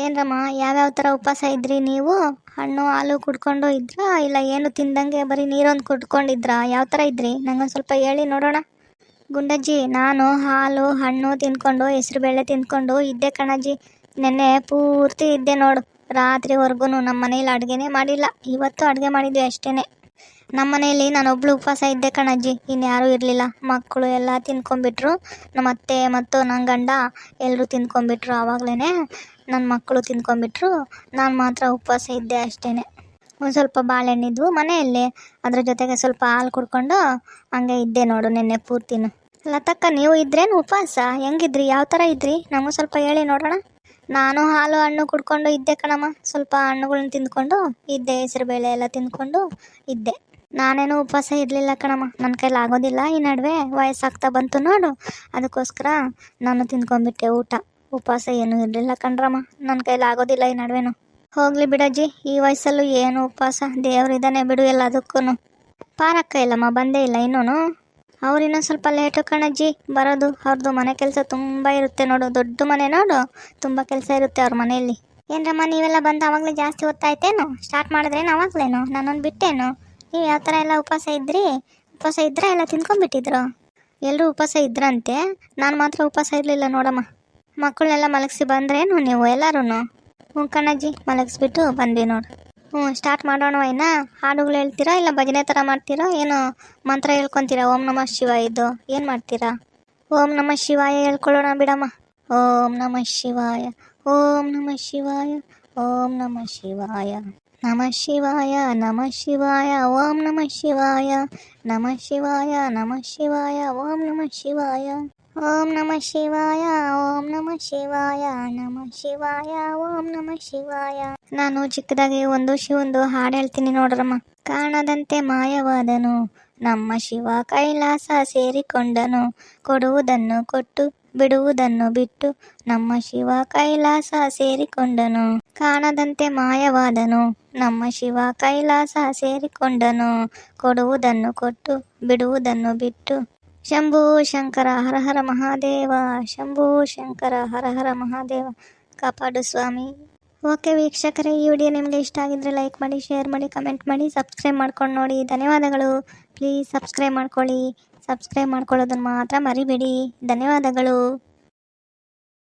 ಏನ್ರಮ್ಮ ಯಾವ್ಯಾವ ಥರ ಉಪವಾಸ ಇದ್ರಿ ನೀವು? ಹಣ್ಣು, ಹಾಲು ಕುಡ್ಕೊಂಡು ಇದ್ರಾ? ಇಲ್ಲ ಏನು ತಿಂದಂಗೆ ಬರೀ ನೀರೊಂದು ಕುಡ್ಕೊಂಡಿದ್ರಾ? ಯಾವ ಥರ ಇದ್ರಿ? ನಂಗೊಂದು ಸ್ವಲ್ಪ ಹೇಳಿ ನೋಡೋಣ. ಗುಂಡಜ್ಜಿ, ನಾನು ಹಾಲು, ಹಣ್ಣು ತಿಂದ್ಕೊಂಡು, ಹೆಸ್ರುಬೇಳೆ ತಿಂದ್ಕೊಂಡು ಇದ್ದೆ ಕಣಜ್ಜಿ. ನೆನ್ನೆ ಪೂರ್ತಿ ಇದ್ದೆ ನೋಡು. ರಾತ್ರಿವರೆಗೂ ನಮ್ಮ ಮನೇಲಿ ಅಡುಗೆನೇ ಮಾಡಿಲ್ಲ. ಇವತ್ತು ಅಡುಗೆ ಮಾಡಿದ್ವಿ ಅಷ್ಟೇ ನಮ್ಮ ಮನೆಯಲ್ಲಿ ನಾನೊಬ್ಳು ಉಪವಾಸ ಇದ್ದೆ ಕಣಜ್ಜಿ. ಇನ್ಯಾರೂ ಇರಲಿಲ್ಲ. ಮಕ್ಕಳು ಎಲ್ಲ ತಿನ್ಕೊಂಡ್ಬಿಟ್ರು ನಮ್ಮ ಅತ್ತೆ ಮತ್ತು ನನ್ನ ಗಂಡ ಎಲ್ಲರೂ ತಿನ್ಕೊಂಡ್ಬಿಟ್ರು ಆವಾಗಲೇ ನನ್ನ ಮಕ್ಕಳು ತಿಂದ್ಕೊಂಡ್ಬಿಟ್ರು, ನಾನು ಮಾತ್ರ ಉಪವಾಸ ಇದ್ದೆ ಅಷ್ಟೇ ಒಂದು ಸ್ವಲ್ಪ ಬಾಳೆಹಣ್ಣಿದ್ವು ಮನೆಯಲ್ಲಿ, ಅದ್ರ ಜೊತೆಗೆ ಸ್ವಲ್ಪ ಹಾಲು ಕುಡ್ಕೊಂಡು ಹಂಗೆ ಇದ್ದೆ ನೋಡು ನಿನ್ನೆ ಪೂರ್ತಿನು. ಲತಕ್ಕ, ನೀವು ಇದ್ರೇನು ಉಪವಾಸ? ಹೆಂಗಿದ್ರಿ? ಯಾವ ಥರ ಇದ್ರಿ? ನಮಗೂ ಸ್ವಲ್ಪ ಹೇಳಿ ನೋಡೋಣ. ನಾನು ಹಾಲು, ಹಣ್ಣು ಕುಡ್ಕೊಂಡು ಇದ್ದೆ ಕಣಮ್ಮ. ಸ್ವಲ್ಪ ಹಣ್ಣುಗಳನ್ನ ತಿಂದ್ಕೊಂಡು, ಇದ್ದೆ, ಹೆಸರುಬೇಳೆ ಎಲ್ಲ ತಿಂದ್ಕೊಂಡು ಇದ್ದೆ. ನಾನೇನು ಉಪವಾಸ ಇರಲಿಲ್ಲ ಕಣಮ್ಮ. ನನ್ನ ಕೈಲಿ ಆಗೋದಿಲ್ಲ. ಈ ನಡುವೆ ವಯಸ್ಸಾಗ್ತಾ ಬಂತು ನೋಡು. ಅದಕ್ಕೋಸ್ಕರ ನಾನು ತಿಂದ್ಕೊಂಡ್ಬಿಟ್ಟೆ ಊಟ. ಉಪವಾಸ ಏನೂ ಇರಲಿಲ್ಲ ಕಣ್ರಮ್ಮ. ನನ್ನ ಕೈಲಿ ಆಗೋದಿಲ್ಲ ಈ ನಡುವೆನು. ಹೋಗ್ಲಿ ಬಿಡಜ್ಜಿ, ಈ ವಯಸ್ಸಲ್ಲೂ ಏನು ಉಪವಾಸ? ದೇವರಿದ್ದಾನೆ ಬಿಡು ಎಲ್ಲದಕ್ಕೂ ಪಾರಕ್ಕ ಇಲ್ಲಮ್ಮ, ಬಂದೇ ಇಲ್ಲ ಇನ್ನೂ ಅವ್ರು ಇನ್ನೊಂದು ಸ್ವಲ್ಪ ಲೇಟು ಕಣಜ್ಜಿ. ಬರೋದು ಅವ್ರದ್ದು ಮನೆ ಕೆಲಸ ತುಂಬ ಇರುತ್ತೆ ನೋಡು. ದೊಡ್ಡ ಮನೆ ನೋಡು, ತುಂಬ ಕೆಲಸ ಇರುತ್ತೆ ಅವ್ರ ಮನೆಯಲ್ಲಿ. ಏನ್ರಮ್ಮ, ನೀವೆಲ್ಲ ಬಂದು ಆವಾಗಲೇ ಜಾಸ್ತಿ ಹೊತ್ತಾಯ್ತೇನು? ಸ್ಟಾರ್ಟ್ ಮಾಡಿದ್ರೇನು ಆವಾಗಲೇನು? ನಾನೊಂದು ಬಿಟ್ಟೇನು? ನೀವು ಯಾವ ಥರ ಎಲ್ಲ ಉಪವಾಸ ಇದ್ರಿ? ಉಪವಾಸ ಇದ್ರೆ ಎಲ್ಲ ತಿನ್ಕೊಂಡ್ಬಿಟ್ಟಿದ್ರು? ಎಲ್ಲರೂ ಉಪವಾಸ ಇದ್ರಂತೆ. ನಾನು ಮಾತ್ರ ಉಪವಾಸ ಇರಲಿಲ್ಲ ನೋಡಮ್ಮ. ಮಕ್ಕಳನ್ನೆಲ್ಲ ಮಲಗಿಸಿ ಬಂದ್ರೇನು ನೀವು ಎಲ್ಲರೂ ಹ್ಞೂ ಕಣಜ್ಜಿ, ಮಲಗಿಸ್ಬಿಟ್ಟು ಬಂದ್ವಿ ನೋಡಿ. ಹ್ಞೂ ಸ್ಟಾರ್ಟ್ ಮಾಡೋಣ ಇನ್ನ ಹಾಡುಗಳು ಹೇಳ್ತೀರಾ ಇಲ್ಲ ಭಜನೆ ಥರ ಮಾಡ್ತೀರಾ? ಏನು ಮಂತ್ರ ಹೇಳ್ಕೊತೀರಾ? ಓಂ ನಮಃ ಶಿವಾಯ ಇದು. ಏನು ಮಾಡ್ತೀರಾ? ಓಂ ನಮಃ ಶಿವಾಯ ಹೇಳ್ಕೊಳ್ಳೋಣ ಬಿಡಮ್ಮ. ಓಂ ನಮಃ ಶಿವಾಯ, ಓಂ ನಮಃ ಶಿವಾಯ, ಓಂ ನಮಃ ಶಿವಾಯ. ನಮಃ ಶಿವಾಯ ನಮಃ ಶಿವಾಯ, ಓಂ ನಮಃ ಶಿವಾಯ. ನಮಃ ಶಿವಾಯ ನಮಃ ಶಿವಾಯ, ಓಂ ನಮಃ ಶಿವಾಯ. ಓಂ ನಮಃ ಶಿವಾಯ, ಓಂ ನಮಃ ಶಿವಾಯ, ನಮ ಶಿವಾಯ, ಓಂ ನಮಃ ಶಿವಾಯ. ನಾನು ಚಿಕ್ಕದಾಗಿ ಒಂದು ಶಿವಂದು ಹಾಡು ಹೇಳ್ತೀನಿ ನೋಡ್ರಮ್ಮ. ಕಾಣದಂತೆ ಮಾಯವಾದನು, ನಮ್ಮ ಶಿವ ಕೈಲಾಸ ಸೇರಿಕೊಂಡನು. ಕೊಡುವುದನ್ನು ಕೊಟ್ಟು, ಬಿಡುವುದನ್ನು ಬಿಟ್ಟು, ನಮ್ಮ ಶಿವ ಕೈಲಾಸ ಸೇರಿಕೊಂಡನು. ಕಾಣದಂತೆ ಮಾಯವಾದನು, ನಮ್ಮ ಶಿವ ಕೈಲಾಸ ಸೇರಿಕೊಂಡನು. ಕೊಡುವುದನ್ನು ಕೊಟ್ಟು, ಬಿಡುವುದನ್ನು ಬಿಟ್ಟು ಶಂಭು ಶಂಕರ ಹರ ಹರ ಮಹಾದೇವ, ಶಂಭು ಶಂಕರ ಹರ ಹರ ಮಹಾದೇವ, ಕಾಪಾಡು ಸ್ವಾಮಿ. ಓಕೆ ವೀಕ್ಷಕರೇ, ಈ ವಿಡಿಯೋ ನಿಮಗೆ ಇಷ್ಟ ಆಗಿದ್ರೆ ಲೈಕ್ ಮಾಡಿ, ಶೇರ್ ಮಾಡಿ, ಕಮೆಂಟ್ ಮಾಡಿ, ಸಬ್ಸ್ಕ್ರೈಬ್ ಮಾಡ್ಕೊಂಡು ನೋಡಿ. ಧನ್ಯವಾದಗಳು. ಪ್ಲೀಸ್ ಸಬ್ಸ್ಕ್ರೈಬ್ ಮಾಡ್ಕೊಳ್ಳಿ. ಸಬ್ಸ್ಕ್ರೈಬ್ ಮಾಡ್ಕೊಳ್ಳೋದನ್ನು ಮಾತ್ರ ಮರಿಬೇಡಿ. ಧನ್ಯವಾದಗಳು.